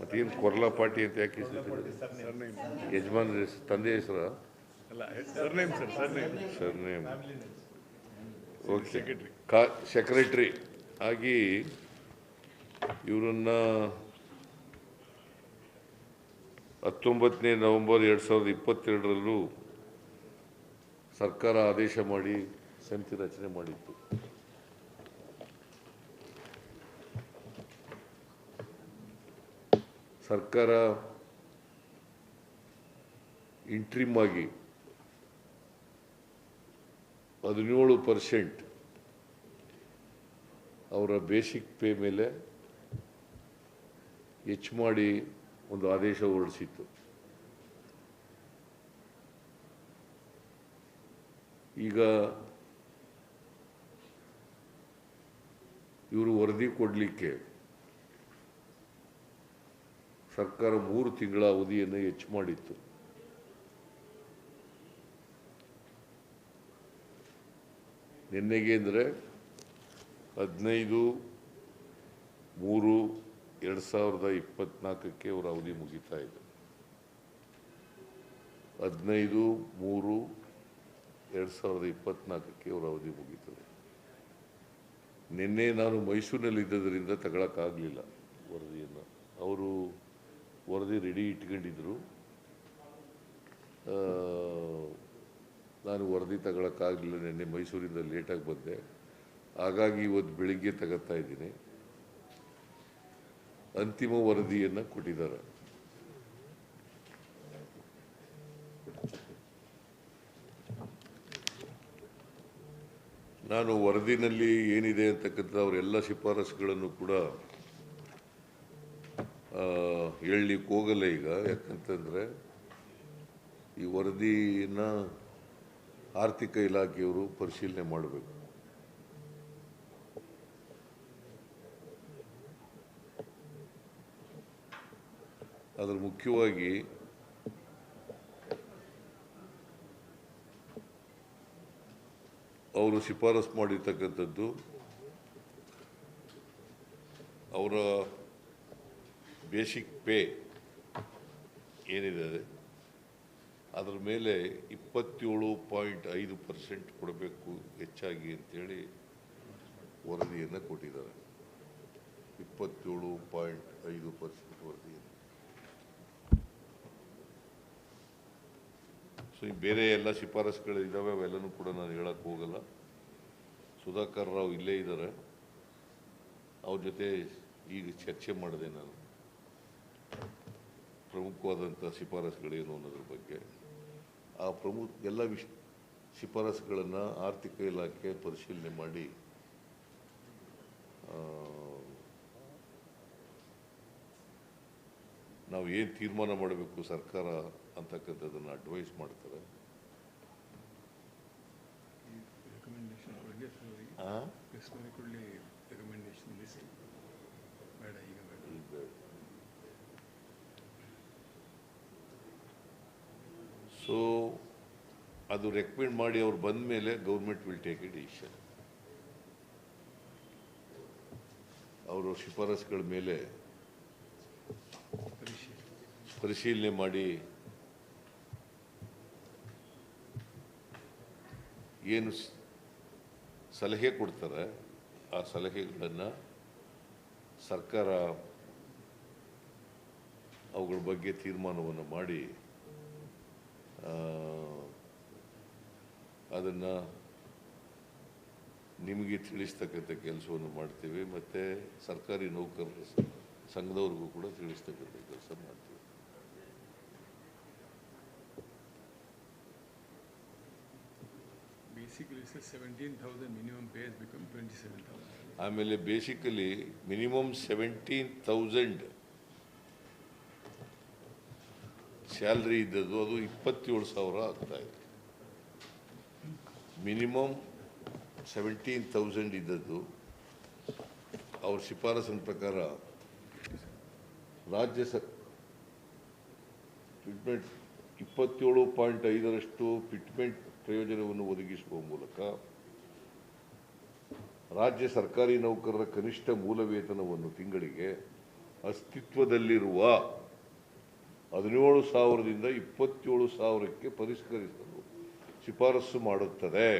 ಮತ್ತೇನು ಪಾರ್ಟಿ ಅಂತ ಯಾಕೆ ಯಜಮಾನ್ ತಂದೆ ಹೆಸರು? Surname okay. ಕಾ ಸೆಕ್ರೆಟ್ರಿ ಆಗಿ ಇವರನ್ನ ಹತ್ತೊಂಬತ್ತನೇ ನವೆಂಬರ್ ಎರಡು ಸಾವಿರದ ಇಪ್ಪತ್ತೆರಡರಲ್ಲೂ ಸರ್ಕಾರ ಆದೇಶ ಮಾಡಿ ಸಮಿತಿ ರಚನೆ ಮಾಡಿತ್ತು. ಸರ್ಕಾರ ಇಂಟ್ರಿಮ್ ಆಗಿ ಹದಿನೇಳು ಪರ್ಸೆಂಟ್ ಅವರ ಬೇಸಿಕ್ ಪೇ ಮೇಲೆ ಹೆಚ್ಚು ಮಾಡಿ ಒಂದು ಆದೇಶ ಹೊರಡಿಸಿತ್ತು. ಈಗ ಇವರು ವರದಿ ಕೊಡಲಿಕ್ಕೆ ಸರ್ಕಾರ ಮೂರು ತಿಂಗಳ ಅವಧಿಯನ್ನು ಹೆಚ್ಚು ಮಾಡಿತ್ತು. ನಿನ್ನೆಗೆ ಅಂದರೆ ಹದಿನೈದು ಮೂರು ಎರಡು ಸಾವಿರದ ಇಪ್ಪತ್ನಾಲ್ಕಕ್ಕೆ ಅವರ ಅವಧಿ ಮುಗಿತಾ ಇದೆ. ಹದಿನೈದು ಮೂರು ಎರಡು ಸಾವಿರದ ಇಪ್ಪತ್ನಾಲ್ಕಕ್ಕೆ ಅವರ ಅವಧಿ ಮುಗೀತದೆ. ನಿನ್ನೆ ನಾನು ಮೈಸೂರಿನಲ್ಲಿ ಇದ್ದದರಿಂದ ತಗೊಳಕ್ಕಾಗಲಿಲ್ಲ ವರದಿಯನ್ನು. ಅವರು ವರದಿ ರೆಡಿ ಇಟ್ಕೊಂಡಿದ್ರು. ನಾನು ವರದಿ ತಗೊಳಕ್ಕಾಗಲಿಲ್ಲ, ನಿನ್ನೆ ಮೈಸೂರಿಂದ ಲೇಟಾಗಿ ಬಂದೆ. ಹಾಗಾಗಿ ಇವತ್ತು ಬೆಳಿಗ್ಗೆ ತಗೋತಾ ಇದ್ದೀನಿ. ಅಂತಿಮ ವರದಿಯನ್ನು ಕೊಟ್ಟಿದ್ದಾರೆ. ನಾನು ವರದಿನಲ್ಲಿ ಏನಿದೆ ಅಂತಕ್ಕಂಥ ಅವರೆಲ್ಲ ಶಿಫಾರಸುಗಳನ್ನು ಕೂಡ ಹೇಳಲಿಕ್ಕೆ ಹೋಗಲ್ಲ ಈಗ. ಯಾಕಂತಂದರೆ ಈ ವರದಿನ ಆರ್ಥಿಕ ಇಲಾಖೆಯವರು ಪರಿಶೀಲನೆ ಮಾಡಬೇಕು. ಅದರ ಮುಖ್ಯವಾಗಿ ಅವರು ಶಿಫಾರಸು ಮಾಡಿರ್ತಕ್ಕಂಥದ್ದು ಅವರ ಬೇಸಿಕ್ ಪೇ ಏನಿದೆ, ಅದರ ಮೇಲೆ ಇಪ್ಪತ್ತೇಳು ಪಾಯಿಂಟ್ ಐದು ಪರ್ಸೆಂಟ್ ಕೊಡಬೇಕು ಹೆಚ್ಚಾಗಿ ಅಂತೇಳಿ ವರದಿಯನ್ನು ಕೊಟ್ಟಿದ್ದಾರೆ. ಇಪ್ಪತ್ತೇಳು ಪಾಯಿಂಟ್ ಐದು ಪರ್ಸೆಂಟ್ ವರದಿಯನ್ನು. ಸೊ ಈ ಬೇರೆ ಎಲ್ಲ ಶಿಫಾರಸುಗಳಿದ್ದಾವೆ ಅವೆಲ್ಲನೂ ಕೂಡ ನಾನು ಹೇಳಕ್ಕೆ ಹೋಗಲ್ಲ. ಸುಧಾಕರ್ ರಾವ್ ಇಲ್ಲೇ ಇದ್ದಾರೆ. ಅವ್ರ ಜೊತೆ ಈಗ ಚರ್ಚೆ ಮಾಡಿದೆ ನಾನು. ಪ್ರಮುಖವಾದಂಥ ಶಿಫಾರಸುಗಳೇನು ಅನ್ನೋದ್ರ ಬಗ್ಗೆ. ಆ ಪ್ರಮುಖ ಎಲ್ಲ ವಿಶ್ ಶಿಫಾರಸುಗಳನ್ನು ಆರ್ಥಿಕ ಇಲಾಖೆ ಪರಿಶೀಲನೆ ಮಾಡಿ ನಾವು ಏನು ತೀರ್ಮಾನ ಮಾಡಬೇಕು ಸರ್ಕಾರ ಅಂತಕ್ಕಂಥದ್ದನ್ನು ಅಡ್ವೈಸ್ ಮಾಡ್ತಾರೆ. ಬೇಡ. ಈಗ ಬೇಡ. ಸೊ ಅದು ರೆಕಮೆಂಡ್ ಮಾಡಿ ಅವ್ರು ಬಂದ ಮೇಲೆ government will take a decision ಅವರು ಶಿಫಾರಸುಗಳ ಮೇಲೆ ಪರಿಶೀಲನೆ ಮಾಡಿ ಏನು ಸಲಹೆ ಕೊಡ್ತಾರೆ, ಆ ಸಲಹೆಗಳನ್ನು ಸರ್ಕಾರ ಅವುಗಳ ಬಗ್ಗೆ ತೀರ್ಮಾನವನ್ನು ಮಾಡಿ ಅದನ್ನು ನಿಮಗೆ ತಿಳಿಸ್ತಕ್ಕಂಥ ಕೆಲಸವನ್ನು ಮಾಡ್ತೀವಿ ಮತ್ತು ಸರ್ಕಾರಿ ನೌಕರರ ಸಂಘದವ್ರಿಗೂ ಕೂಡ ತಿಳಿಸ್ತಕ್ಕಂಥ ಕೆಲಸ ಮಾಡ್ತೀವಿ. ಆಮೇಲೆ basically minimum seventeen thousand salary ಇದ್ದದ್ದು ಅದು ಇಪ್ಪತ್ತೇಳು ಸಾವಿರ ಇದೆ. ಮಿನಿಮಮ್ ಸೆವೆಂಟೀನ್ ತೌಸಂಡ್ ಇದ್ದದ್ದು ಅವ್ರ ಶಿಫಾರಸಿನ ಪ್ರಕಾರ ರಾಜ್ಯ ಸ ಫಿಟ್ಮೆಂಟ್ ಇಪ್ಪತ್ತೇಳು ಪಾಯಿಂಟ್ ಐದರಷ್ಟು ಫಿಟ್ಮೆಂಟ್ ಪ್ರಯೋಜನವನ್ನು ಒದಗಿಸುವ ಮೂಲಕ ರಾಜ್ಯ ಸರ್ಕಾರಿ ನೌಕರರ ಕನಿಷ್ಠ ಮೂಲ ವೇತನವನ್ನು ತಿಂಗಳಿಗೆ ಅಸ್ತಿತ್ವದಲ್ಲಿರುವ ಹದಿನೇಳು ಸಾವಿರದಿಂದ ಇಪ್ಪತ್ತೇಳು ಸಾವಿರಕ್ಕೆ ಪರಿಷ್ಕರಿಸಲು ಶಿಫಾರಸು ಮಾಡುತ್ತದೆ.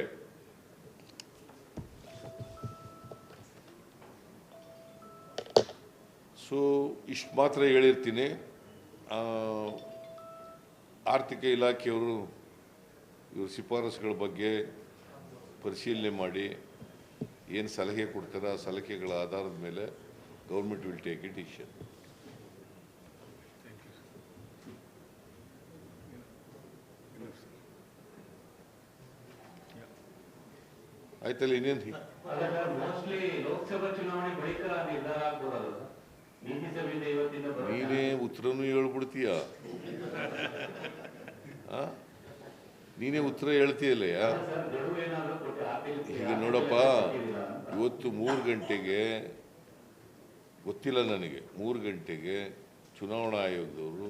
ಸೊ ಇಷ್ಟು ಮಾತ್ರ ಹೇಳಿರ್ತೀನಿ. ಆರ್ಥಿಕ ಇಲಾಖೆಯವರು ಇವ್ರ ಶಿಫಾರಸುಗಳ ಬಗ್ಗೆ ಪರಿಶೀಲನೆ ಮಾಡಿ ಏನು ಸಲಹೆ ಕೊಡ್ತಾರೆ, ಆ ಸಲಹೆಗಳ ಆಧಾರದ ಮೇಲೆ ಗೌರ್ಮೆಂಟ್ ವಿಲ್ ಟೇಕ್ ಇಟ್ ಇವತ್ತಿಂದ ಇನ್ನೇನು? ನೀನೇ ಉತ್ತರನೂ ಹೇಳ್ಬಿಡ್ತೀಯ? ನೀನೇ ಉತ್ತರ ಹೇಳ್ತೀಯಲ್ಲಯ್ಯ? ಈಗ ನೋಡಪ್ಪ ಇವತ್ತು ಮೂರು ಗಂಟೆಗೆ ಗೊತ್ತಿಲ್ಲ ನನಗೆ. ಮೂರು ಗಂಟೆಗೆ ಚುನಾವಣಾ ಆಯೋಗದವರು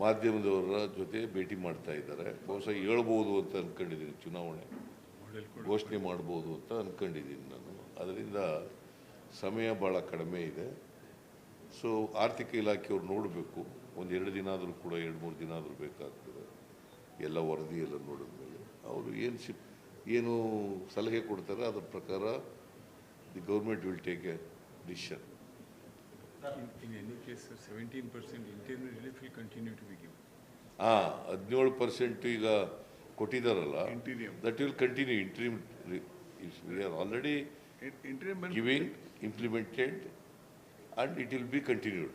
ಮಾಧ್ಯಮದವರ ಜೊತೆ ಭೇಟಿ ಮಾಡ್ತಾ ಇದ್ದಾರೆ. ಬಹುಶಃ ಹೇಳ್ಬೋದು ಅಂತ ಅನ್ಕೊಂಡಿದ್ದೀನಿ ಚುನಾವಣೆ. ಘೋಷಣೆ ಮಾಡ್ಬೋದು ಅಂತ ಅನ್ಕೊಂಡಿದ್ದೀನಿ ನಾನು. ಅದರಿಂದ ಸಮಯ ಭಾಳ ಕಡಿಮೆ ಇದೆ. ಸೊ ಆರ್ಥಿಕ ಇಲಾಖೆಯವ್ರು ನೋಡಬೇಕು. ಒಂದು ಎರಡು ದಿನ ಆದರೂ ಕೂಡ ಎರಡು ಮೂರು ದಿನ ಆದರೂ ಬೇಕಾಗ್ತದೆ. ಎಲ್ಲ ವರದಿ ಎಲ್ಲ ನೋಡಿದ ಮೇಲೆ. ಅವರು ಏನು ಶಿಪ್ ಏನು ಸಲಹೆ ಕೊಡ್ತಾರೆ, ಅದರ ಪ್ರಕಾರ the government will take a decision. In, in any case, sir, seventeen percent interim relief will continue to be given. ಹಾಂ ಹದಿನೇಳು ಪರ್ಸೆಂಟ್ ಈಗ ಕೊಟ್ಟಿದ್ದಾರಲ್ಲ Interim. That will continue interim already In- Interim benefit- giving, implemented, and it will be continued.